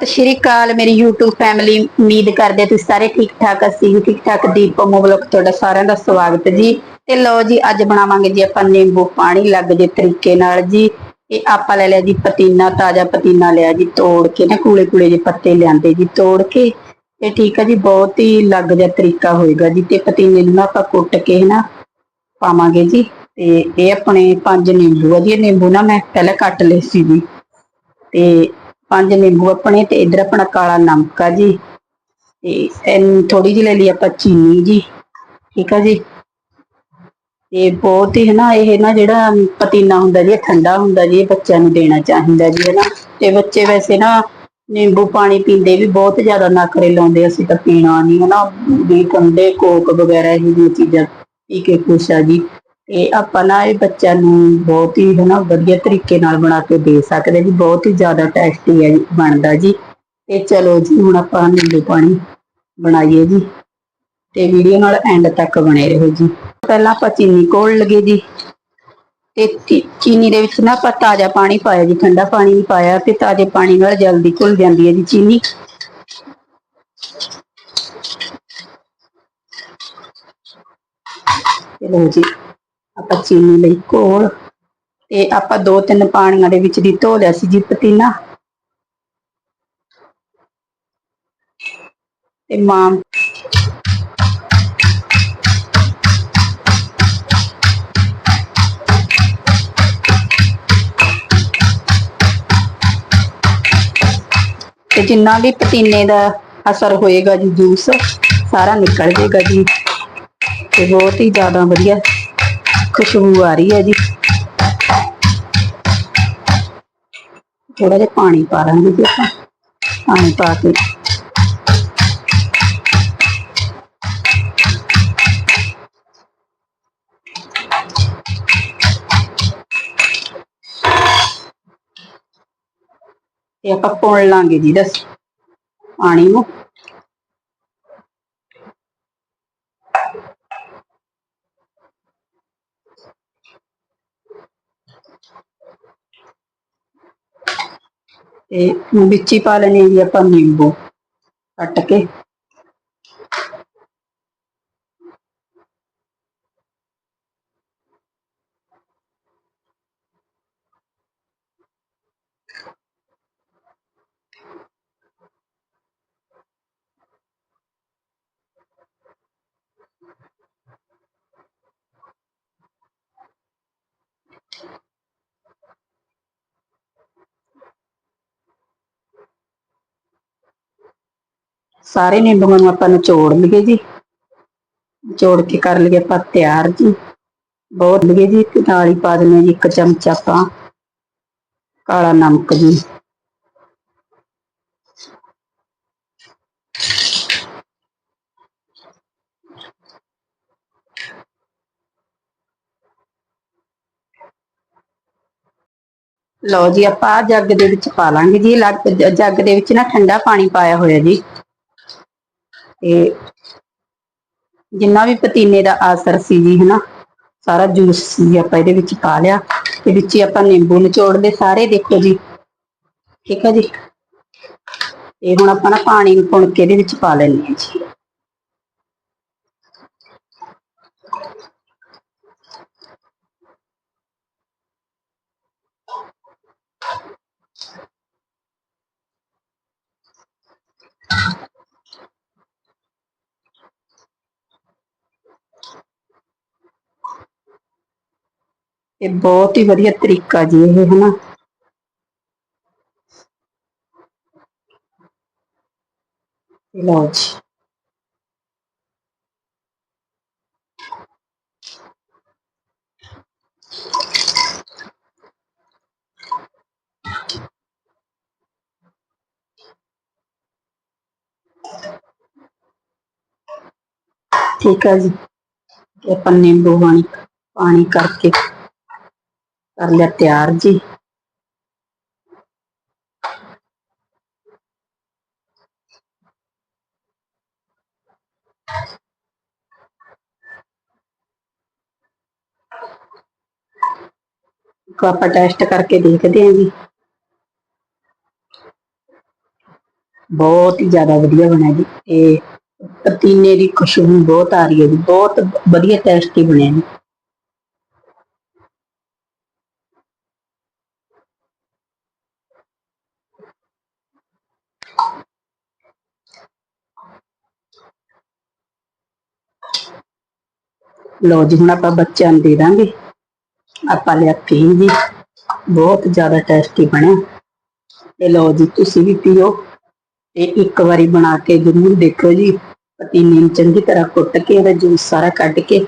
ਸਤਿ ਸ਼੍ਰੀ ਅਕਾਲ, ਮੇਰੀ YouTube family ਉਮੀਦ ਕਰਦੇ ਤੁਸੀਂ ਸਾਰੇ ਠੀਕ ਠਾਕ ਅਸੀਂ ਵੀ ਠੀਕ ਠਾਕ ਦੀਪ ਮੋਬਲਕ ਤੁਹਾਡਾ ਸਾਰਿਆਂ ਦਾ ਸਵਾਗਤ ਜੀ। ਤੇ ਲਓ ਜੀ, ਅੱਜ ਬਣਾਵਾਂਗੇ ਜੀ ਆਪਾਂ ਨਿੰਬੂ ਪਾਣੀ ਲੱਗ ਜੇ ਤਰੀਕੇ ਨਾਲ ਜੀ। ਇਹ ਆਪਾਂ ਲੈ ਲਿਆ ਜੀ ਪਤੀਨਾ, ਤਾਜ਼ਾ ਪਤੀਨਾ ਲਿਆ ਜੀ, ਤੋੜ ਕੇ ਨਾ ਕੂਲੇ ਕੂਲੇ ਜਿਹੇ ਪੱਤੇ ਲਿਆਂਦੇ ਜੀ, ਤੋੜ ਕੇ। ਤੇ ਠੀਕ ਹੈ ਜੀ, ਬਹੁਤ ਹੀ ਲੱਗ ਜਾ ਤਰੀਕਾ ਹੋਏਗਾ ਜੀ। ਤੇ ਪਤੀਨੇ ਨੂੰ ਨਾ ਆਪਾਂ ਕੁੱਟ ਕੇ ਨਾ ਪਾਵਾਂਗੇ ਜੀ। ਤੇ ਇਹ ਆਪਣੇ ਪੰਜ ਨਿੰਬੂ ਆ ਜੀ, ਇਹ ਨਿੰਬੂ ਨਾ ਮੈਂ ਪਹਿਲਾਂ ਕੱਟ ਲਏ ਸੀ ਜੀ। ਤੇ ਪੰਜ ਨਿੰਬੂ ਆਪਣੇ ਤੇ ਇਧਰ ਆਪਣਾ ਕਾਲਾ ਨਮਕ ਜੀ। ਤੇ ਇਹ ਥੋੜੀ ਜਿਹੀ ਲੈ ਲਈ ਆਪਾਂ ਚੀਨੀ ਜੀ, ਠੀਕ ਆ ਜੀ। ਤੇ ਬਹੁਤ ਹੀ ਹਨਾ, ਇਹ ਨਾ ਜਿਹੜਾ ਪਤੀਨਾ ਹੁੰਦਾ ਜੀ ਠੰਡਾ ਹੁੰਦਾ ਜੀ ਬੱਚਿਆਂ ਨੂੰ ਦੇਣਾ ਚਾਹੀਦਾ ਜੀ, ਹਨਾ। ਤੇ ਬੱਚੇ ਵੈਸੇ ਨਾ ਨਿੰਬੂ ਪਾਣੀ ਪੀਂਦੇ ਵੀ ਬਹੁਤ ਜ਼ਿਆਦਾ ਨਖਰੇ ਲਾਉਂਦੇ ਅਸੀਂ ਤਾਂ ਪੀਣਾ ਨਹੀਂ ਹਨਾ। ਵੀ ਠੰਡੇ ਕੋਕ ਵਗੈਰਾ ਇਹ ਜਿਹੀਆਂ ਚੀਜ਼ਾਂ ਪੀ ਕੇ ਖੁਸ਼ ਆ ਜੀ। ਤੇ ਆਪਾਂ ਨਾ ਇਹ ਬੱਚਿਆਂ ਨੂੰ ਬਹੁਤ ਹੀ ਹਨਾ ਵਧੀਆ ਤਰੀਕੇ ਨਾਲ ਬਣਾ ਕੇ ਦੇ ਸਕਦੇ ਜੀ, ਬਹੁਤ ਹੀ ਜ਼ਿਆਦਾ ਟੇਸਟੀ ਹੈ ਬਣਦਾ ਜੀ। ਤੇ ਚਲੋ ਜੀ, ਹੁਣ ਆਪਾਂ ਨਿੰਬੂ ਪਾਣੀ ਬਣਾਈਏ ਜੀ ਤੇ ਵੀਡੀਓ ਨਾਲ ਐਂਡ ਤੱਕ ਬਣੇ ਰਹੋ ਜੀ। ਪਹਿਲਾਂ ਆਪਾਂ ਚੀਨੀ ਘੋਲ ਲਗੇ ਜੀ ਤੇ ਚੀਨੀ ਦੇ ਵਿੱਚ ਨਾ ਆਪਾਂ ਤਾਜ਼ਾ ਪਾਣੀ ਪਾਇਆ ਜੀ, ਠੰਡਾ ਪਾਣੀ ਨਹੀਂ ਪਾਇਆ ਤੇ ਤਾਜ਼ੇ ਪਾਣੀ ਨਾਲ ਜਲਦੀ ਘੁਲ ਜਾਂਦੀ ਹੈ ਜੀ ਚੀਨੀ। ਚਲੋ ਜੀ। ਆਪਾਂ ਚੀਨੀ ਲਈ ਘੋਲ ਤੇ ਆਪਾਂ ਦੋ ਤਿੰਨ ਪਾਣੀਆਂ ਦੇ ਵਿੱਚ ਦੀ ਧੋ ਲਿਆ ਸੀ ਜੀ ਪਤੀਨਾ ਤੇ ਮਾਂ ਤੇ ਜਿੰਨਾ ਵੀ ਪਤੀਨੇ ਦਾ ਅਸਰ ਹੋਏਗਾ ਜੀ ਜੂਸ, ਸਾਰਾ ਨਿਕਲ ਜਾਏਗਾ ਜੀ। ਤੇ ਬਹੁਤ ਹੀ ਜ਼ਿਆਦਾ ਵਧੀਆ। ਖੁਸ਼ਬੂ ਆ ਰਹੀ ਹੈ ਜੀ। ਥੋੜਾ ਜਿਹਾ ਪਾਣੀ ਪਾ ਲਾਂਗੇ ਜੀ ਆਪਾਂ ਪਾਣੀ ਪਾ ਕੇ। ਤੇ ਆਪਾਂ ਪਾਉਣ ਲਾਂਗੇ ਜੀ, ਦਸ। ਪਾਣੀ ਨੂੰ। ਤੇ ਵਿੱਚ ਹੀ ਪਾ ਲੈਣੇ ਜੀ ਆਪਾਂ ਨਿੰਬੂ ਕੱਟ ਕੇ ਸਾਰੇ ਨਿੰਬੂਆਂ ਨੂੰ ਆਪਾਂ ਨਿਚੋੜ ਲਈਏ ਜੀ। ਨਿਚੋੜ ਕੇ ਕਰ ਲਈਏ ਆਪਾਂ ਤਿਆਰ ਜੀ। ਬਹੁਤ ਲਈਏ ਜੀ ਨਾਲ ਹੀ ਪਾ ਦਿੰਦੇ ਜੀ, ਇੱਕ ਚਮਚ ਆਪਾਂ। ਕਾਲਾ ਨਮਕ ਜੀ। ਲਓ ਜੀ, ਆਪਾਂ ਜੱਗ ਦੇ ਵਿੱਚ ਪਾ ਲਾਂਗੇ ਜੀ। ਲੱਗ- ਜੱਗ ਦੇ ਵਿੱਚ ਨਾ ਠੰਡਾ ਪਾਣੀ ਪਾਇਆ ਹੋਇਆ ਜੀ। ਤੇ ਜਿੰਨਾ ਵੀ ਪਤੀਨੇ ਦਾ ਆਸਰ ਸੀ ਜੀ, ਹਨਾ, ਸਾਰਾ ਜੂਸ ਸੀ ਆਪਾਂ ਇਹਦੇ ਵਿੱਚ ਪਾ ਲਿਆ ਤੇ ਵਿੱਚ ਹੀ ਆਪਾਂ ਨਿੰਬੂ ਨਿਚੋੜ ਦੇ ਸਾਰੇ ਦੇਖੋ ਜੀ, ਠੀਕ ਹੈ ਜੀ। ਇਹ ਹੁਣ ਆਪਾਂ ਨਾ ਪਾਣੀ ਨੂੰ ਪੁਣ ਕੇ ਇਹਦੇ ਵਿੱਚ ਪਾ ਲੈਣੇ ਹਾਂ ਜੀ। ਇਹ ਬਹੁਤ ਹੀ ਵਧੀਆ ਤਰੀਕਾ ਜੀ ਇਹ ਹਨਾ ਲਓ ਜੀ ਠੀਕ ਹੈ ਜੀ ਇਹ ਆਪਾਂ ਨਿੰਬੂ ਪਾਣੀ ਪਾਣੀ ਕਰਕੇ ਕਰ ਲਿਆ ਤਿਆਰ ਜੀ ਕੋ ਆਪਾਂ ਟੈਸਟ ਕਰਕੇ ਦੇਖਦੇ ਹਾਂ ਜੀ ਬਹੁਤ ਹੀ ਜ਼ਿਆਦਾ ਵਧੀਆ ਬਣਿਆ ਜੀ ਤੇ ਪਤੀਨੇ ਦੀ ਖੁਸ਼ਬੂ ਬਹੁਤ ਆ ਰਹੀ ਹੈ ਜੀ ਬਹੁਤ ਵਧੀਆ ਟੇਸਟੀ ਬਣਿਆ ਜੀ ਲੋ ਜੀ, ਹੁਣ ਆਪਾਂ ਬੱਚਿਆਂ ਨੂੰ ਦੇ ਦਾਂਗੇ। ਆਪਾਂ ਲਿਆ ਪੀ ਜੀ। ਬਹੁਤ ਜ਼ਿਆਦਾ ਟੇਸਟੀ ਬਣਿਆ ਤੇ ਲੋ ਜੀ, ਤੁਸੀਂ ਵੀ ਪੀਓ। ਤੇ ਇੱਕ ਵਾਰੀ ਬਣਾ ਕੇ ਜ਼ਰੂਰ ਦੇਖੋ ਜੀ। ਪਤੀਨੇ ਨੂੰ ਚੰਗੀ ਤਰ੍ਹਾਂ ਕੁੱਟ ਕੇ ਇਹਦਾ ਜੂਸ ਸਾਰਾ ਕੱਢ ਕੇ